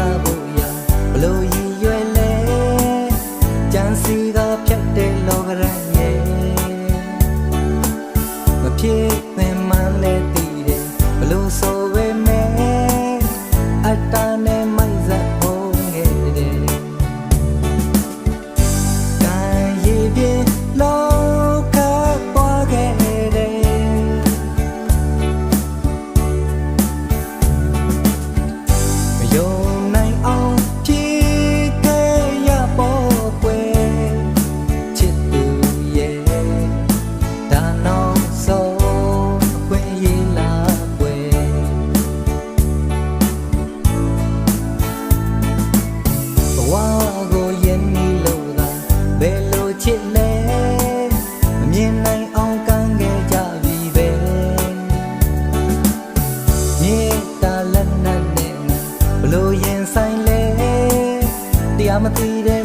ရဖို့ရဘလို့ရည်ရွယ်လဲ ဘလို့ရင်ဆိုင်လဲတရားမသိတဲ့